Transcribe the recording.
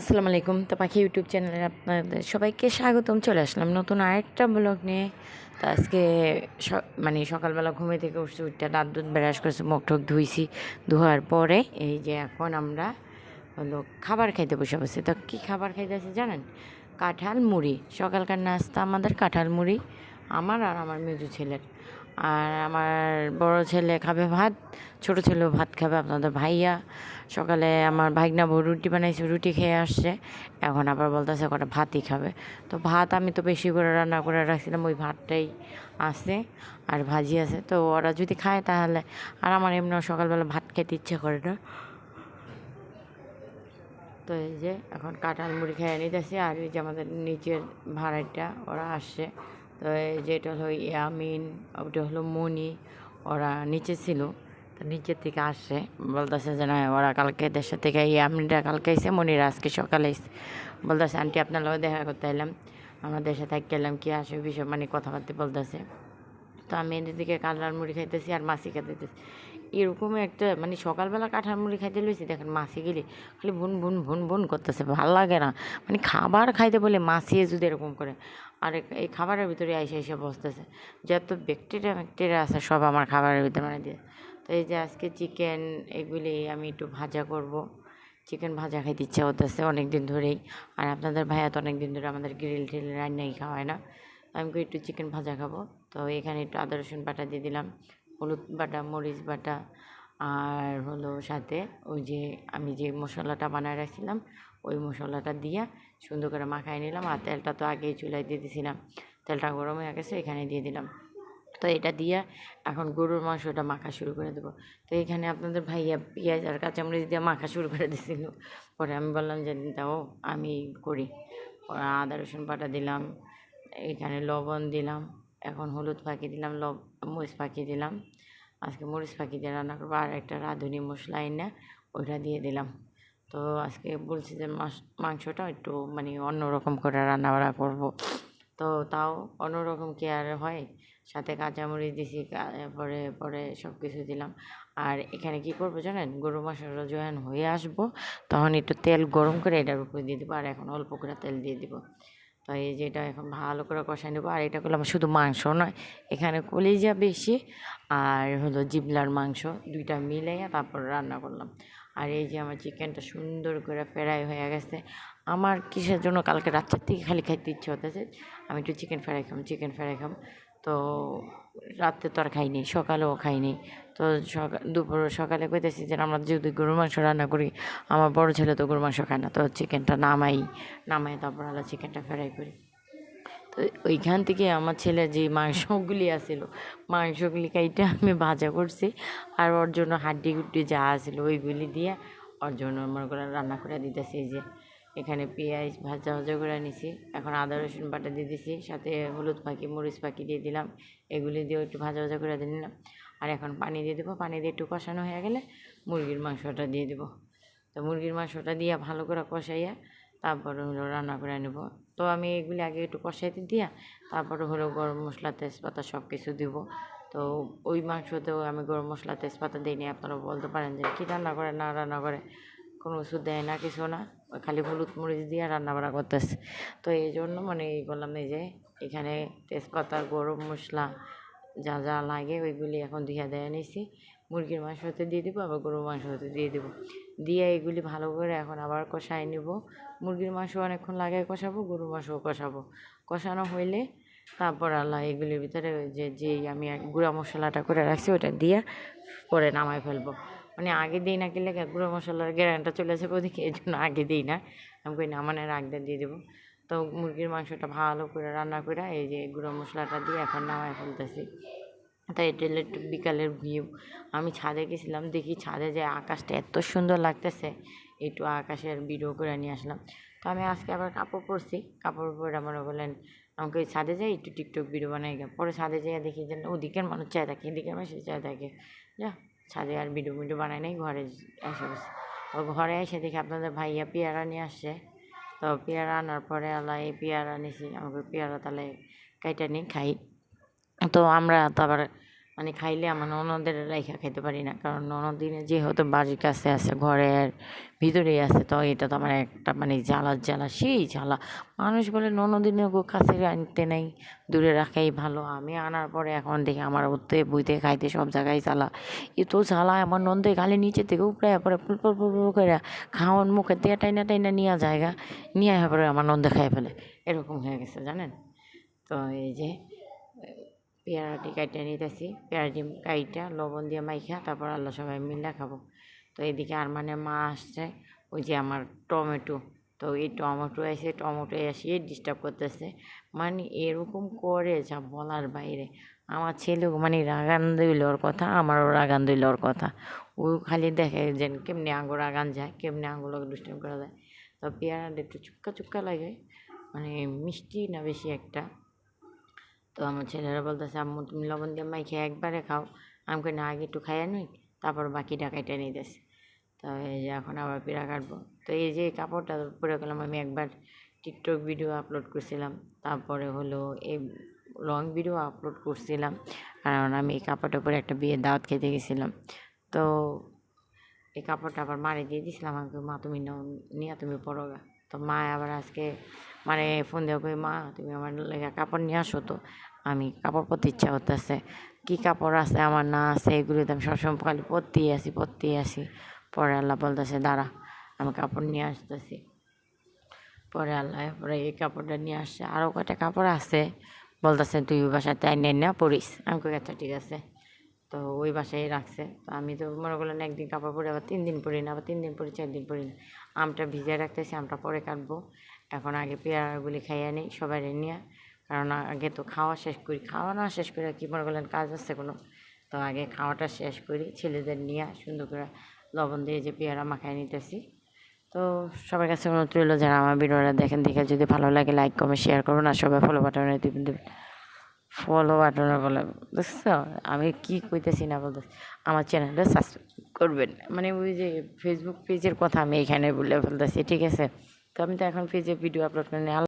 আসসালামু আলাইকুম তো পাখি ইউটিউব চ্যানেলে আপনাদের সবাইকে স্বাগতম, চলে আসলাম নতুন আরেকটা ব্লগ নিয়ে। তো আজকে মানে সকালবেলা ঘুমে থেকে উঠছি উঠতে দাঁত দুধ ব্রাশ করেছি, মুখ টুক ধুইছি, ধোয়ার পরে এই যে এখন আমরা হলো খাবার খাইতে বসে বসে তো কী খাবার খাইতেছি জানেন? কাঁঠাল মুড়ি, সকালকার নাস্তা আমাদের কাঁঠাল মুড়ি, আমার আর আমার মেজু ছেলের। আর আমার বড় ছেলে খাবে ভাত, ছোট ছেলেও ভাত খাবে আপনাদের ভাইয়া। সকালে আমার ভাইগনা বউ রুটি বানাইছে, রুটি খেয়ে আসছে। এখন আবার বলতেছে কটা ভাতই খাবে। তো ভাত আমি তো বেশি করে রান্না করে রাখছিলাম, ওই ভাতটাই আছে আর ভাজি আছে। তো ওরা যদি খায় তাহলে, আর আমার এমনি সকালবেলা ভাত খেতে ইচ্ছে করে না। তো এই যে এখন কাঁঠাল মুড়ি খেয়ে নিতেছি, আর এই যে আমাদের নিচের ভাড়াটা ওরা আসছে। তো এই যে এটা হলো ইয়ামিন ওটা হলো মনি, ওরা নিচে ছিল। তো নিচের থেকে আসে, বলতেছে যে না, ওরা কালকে দেশের থেকে ইয়ামিনটা কালকে এসে মনিরা আজকে সকালে এসে বলতেছে, আন্টি, আপনার লোক দেখা করতে এলাম আমরা দেশে থাকতে এলাম, কি আসে বিষয় মানে কথাবার্তা বলতেছে। তো আমি এদের দিকে কাঁঠাল মুড়ি খাইতেছি আর মাছি খাইতেছি এরকম একটা মানে সকালবেলা কাঁঠাল মুড়ি খাইতে লইছি, দেখেন মাছি গেলে খালি ভুন ভুন ভুন ভুন করতেছে, ভালো লাগে না। মানে খাবার খাইতে বলে মাছিয়ে যদি এরকম করে, আর এই খাবারের ভিতরে আইসে এসে বসতেছে। যত ব্যাকটেরিয়া ব্যাকটেরিয়া আছে সব আমার খাবারের ভিতরে মানে দিয়ে। তো এই যে আজকে চিকেন এগুলি আমি একটু ভাজা করব। চিকেন ভাজা খাইতে ইচ্ছা করতেছে অনেক দিন ধরেই। আর আপনাদের ভাইয়া তো অনেক দিন ধরে আমাদের গ্রিল টিল রান্নাই খাওয়ায় না। আমি একটু চিকেন ভাজা খাব। তো এখানে একটু আদা, রসুন বাটা দিয়ে দিলাম, হলুদ বাটা, মরিচ বাটা, আর হলো সাথে ওই যে আমি যে মশলাটা বানায় রাখছিলাম, ওই মশলাটা দিয়ে সুন্দর করে মাখায় নিলাম। আর তেলটা তো আগেই চুলায় দিয়ে দিয়েছিলাম তেলটা গরম হয়ে গেছে, এখানে দিয়ে দিলাম। তো এটা দিয়ে এখন গরুর মাংসটা মাখা শুরু করে দেবো। তো এখানে আপনাদের ভাইয়া পেঁয়াজ আর কাঁচামরিচ দিয়ে মাখা শুরু করে দিয়েছিল পরে আমি বললাম যে দাও, আমি করি। আদা, রসুন বাটা দিলাম এখানে লবণ দিলাম, এখন হলুদ ফাঁকি দিলাম, লব, মরিচ ফাঁকি দিলাম। আজকে মরিচ ফাঁকি দিয়ে রান্না করব, আর একটা রাঁধুনি মশলা এনে ওইটা দিয়ে দিলাম। তো আজকে বলছি যে মাস, মাংসটা একটু মানে অন্যরকম করে রান্না বান্না করব। তো তাও অন্যরকম কি আর হয়? সাথে কাঁচামরিচ দিছি পরে পরে সব কিছু দিলাম। আর এখানে কি করব জানেন? গরু মাংসটা যখন হয়ে আসব, তখন একটু তেল গরম করে এটার উপরে দিয়ে দেবো, আর এখন অল্প করে তেল দিয়ে দিব। তো এই যে এটা এখন ভালো করে কষাই নেব। আর এটা করলাম শুধু মাংস নয়, এখানে কলিজা বেশি আর হলো জিবলার মাংস, দুইটা মিলাইয়া তারপর রান্না করলাম। আর এই যে আমার চিকেনটা সুন্দর করে ফ্রাই হয়ে গেছে। আমার কিসের জন্য কালকে রাত্রের থেকে খালি খাইতে ইচ্ছে হতেছে, আমি একটু চিকেন ফ্রাই খাম চিকেন ফ্রাই খাম তো রাত্রে তো আর খাইনি সকালেও খাইনি তো সকাল দুপুর সকালে কইতেছি যে আমরা যদি গরুর মাংস রান্না করি, আমার বড় ছেলে তো গরুর মাংস খায় না, তো চিকেনটা নামাই নামাই তারপর আলো চিকেনটা ফ্রাই করি। তো ওইখান থেকে আমার ছেলে যে মাংসগুলি আসিল মাংসগুলি কাইটে আমি ভাজা করছি, আর ওর জন্য হাড্ডি গুড্ডি যা আসিল ওইগুলি দিয়ে ওর জন্য মনে করে রান্না করে দিতেছি যে এখানে পেঁয়াজ ভাজা ভাজা করে নিছি। এখন আদা, রসুন বাটা দিয়ে দিছি, সাথে হলুদ পাখি, মরিচ পাখি দিয়ে দিলাম। এগুলি দিয়ে একটু ভাজা ভাজা করে নিলাম। আর এখন পানি দিয়ে দেবো। পানি দিয়ে একটু কষানো হয়ে গেলে মুরগির মাংসটা দিয়ে দেবো। তো মুরগির মাংসটা দিয়ে ভালো করে কষাইয়া তারপরে হলো রান্না করে নেব। তো আমি এগুলি আগে একটু কষাইতে দিয়া তারপরে হলো গরম মশলা, তেজপাতা সব কিছু দিব। তো ওই মাংসতেও আমি গরম মশলা, তেজপাতা দিইনি আপনারা বলতে পারেন যে কী রান্না করে, না রান্না করে। কোনো ওষুধ দেয় না, কিছু না। ওই খালি হলুদ মরিচ দিয়ে রান্না বান্না করতেছে। তো এই জন্য মানে এই করলাম এই যে এখানে তেজপাতা, গরম মশলা যা যা লাগে ওইগুলি এখন ধুইয়া দেয়া নিছি। মুরগির মাংস হতে দিয়ে দিব, আবার গরুর মাংস হতে দিয়ে দিব। দিয়ে এগুলি ভালো করে এখন আবার কষাই নিব। মুরগির মাংস অনেকক্ষণ লাগাই কষাবো, গরুর মাংসও কষাবো। কষানো হইলে তারপর আল্লাহ এগুলির ভিতরে যে যে আমি গুঁড়া মশলাটা করে রাখছি ওটা দিয়ে পরে নামাই ফেলব। মানে আগে দিই না কি লেগে গুঁড়ো মশলার গ্যারানটা চলে আসে ওদিকে, এই জন্য আগে দিই না। আমি কই নামানের আগ দিয়ে দেবো। তো মুরগির মাংসটা ভালো করে রান্না করে এই যে গুঁড়ো মশলাটা দিয়ে এখন নামাই ফেলতেছি। তাই এটা একটু বিকালের ভিউ আমি ছাদে গেছিলাম, দেখি ছাদে যে আকাশটা এত সুন্দর লাগতেছে। একটু আকাশের ভিডিও করে নিয়ে আসলাম। তো আমি আজকে আবার কাপড় পরছি। কাপড় পরে মনে করলেন আমাকে ছাদে যাই একটু টিকটক ভিডিও বানাই পরে ছাদে যেয়ে দেখি যে ওদিকের মানুষ চায় থাকে, এদিকের মানুষ চায় থাকে। যা ছাদে আর ভিডিও ভিডিও বানাই নাই, ঘরে এসে গেছে তো ঘরে এসে দেখি আপনাদের ভাইয়া পেয়ারা নিয়ে আসছে। তো পেয়ারা আনার পরে আল্লাহ এই পেয়ারা নিছি আমাকে পেয়ারা তাহলে কেটে নিয়ে খাই। তো আমরা তো আবার মানে খাইলে আমার ননদের রাইখা খাইতে পারি না। কারণ ননদিনে যেহেতু বাড়ির কাছে আছে, ঘরের ভিতরেই আছে, তো এটা তো আমার একটা মানে জ্বালা জ্বালা, সেই জ্বালা। মানুষ বলে ননদিনে কাছে আনতে নেই, দূরে রাখাই ভালো। আমি আনার পরে এখন দেখি আমার উঠতে, বইতে, খাইতে সব জায়গায় জ্বালা। এ তো জ্বালা, আমার নন্দে গালে নিচে থেকে উপরে পরে ফুল ফুল ফুল করে খাওয়ান মুখে দিয়ে টাইনা টাইনা নিয়ে জায়গা, নিয়ে পরে আমার নন্দে খাই ফেলে। এরকম হয়ে গেছে, জানেন? তো এই যে পেয়ারাটি কাইটা নিতেছি। পেয়ারাটি কাইটা, লবণ দিয়ে মাইখা, তারপর আল্লাহ সবাই মিলে খাব। তো এদিকে আর মানে মা আসছে, ওই যে আমার টমেটো। তো এই টমেটো এসে টমেটো এসে ডিস্টার্ব করতেছে। মানে এরকম করে যা বলার বাইরে। আমার ছেলেও মানে রাগান দিল ওর কথা, আমারও রাগান দিল ওর কথা। ও খালি দেখে যে কেমনি আঙ্গুর রাগান যায়, কেমনি আঙ্গুরগুলোকে দুষ্টামি করা যায়। তো পেয়ারাটা একটু চুক্কা চুক্কা লাগে মানে মিষ্টি না বেশি একটা। তো আমার ছেলেরা বলতেছে, আম্মু, তুমি লবণ দিয়ে মাই খেয়ে একবারে খাও। আমি কই, না, আগে একটু খাইয়া নই, তারপর বাকিটা কাইটা নিতেছে। তো এই যে এখন আবার পিড়া কাটবো। তো এই যে কাপড়টা পরে গেলাম, আমি একবার টিকটক ভিডিও আপলোড করছিলাম। তারপরে হলো এই লং ভিডিও আপলোড করছিলাম। কারণ আমি এই কাপড়টা পরে একটা বিয়ের দাওয়াত খেতে গেছিলাম। তো এই কাপড়টা আবার মারে দিয়ে দিছিলাম আমাকে মা, তুমি নাও, নিয়ে তুমি গা। তো মা আবার আজকে মানে ফোন দেওয়া কই, মা, তুমি আমার লেগে কাপড় নিয়ে আসো তো। আমি কাপড় পরতে ইচ্ছা করতেছে। কি কাপড় আছে, আমার না আছে, এগুলো তো আমি সবসময় খালি পরতেই আসি পরতেই আসি। পরে আল্লাহ বলতেছে, দাঁড়া, আমি কাপড় নিয়ে আসতেছি। পরে আল্লাহ পরে এই কাপড়টা নিয়ে আসছে। আরও কয়টা কাপড় আছে? বলতেছে, তুই ওই বাসায় তাই নেই না পড়িস আমি কই আচ্ছা ঠিক আছে। তো ওই বাসায় রাখছে। তো আমি তো মনে করলাম একদিন কাপড় পরে, আবার তিন দিন পরি না, আবার তিন দিন পরি, চার দিন পরি না। আমটা ভিজে রাখতেছি, আমটা পরে কাটবো। এখন আগে পেয়ারাগুলি খাইয়ে নিই সবাই নিয়ে কারণ আগে তো খাওয়া শেষ করি খাওয়া না শেষ করে কি মনে করলেন কাজ আছে কোনো? তো আগে খাওয়াটা শেষ করি, ছেলেদের নিয়ে সুন্দর করে লবণ দিয়ে যে পেয়ারা মাখায় নিতেছি। তো সবার কাছে অনুরোধ রইল যারা আমার ভিডিওটা দেখেন, দেখে যদি ভালো লাগে লাইক কমেন্ট শেয়ার করুন আর সবাই ফলো বাটনে দিবেন। দেবেন ফলো বাটনে বলে, বুঝছ? আমি কি কইতেছি না বলতেছি আমার চ্যানেলটা সাবস্ক্রাইব করবেন মানে ওই যে ফেসবুক পেজের কথা আমি এখানে বলে ফেলতেছি, ঠিক আছে? তো আমি তো এখন পেজে ভিডিও আপলোড করি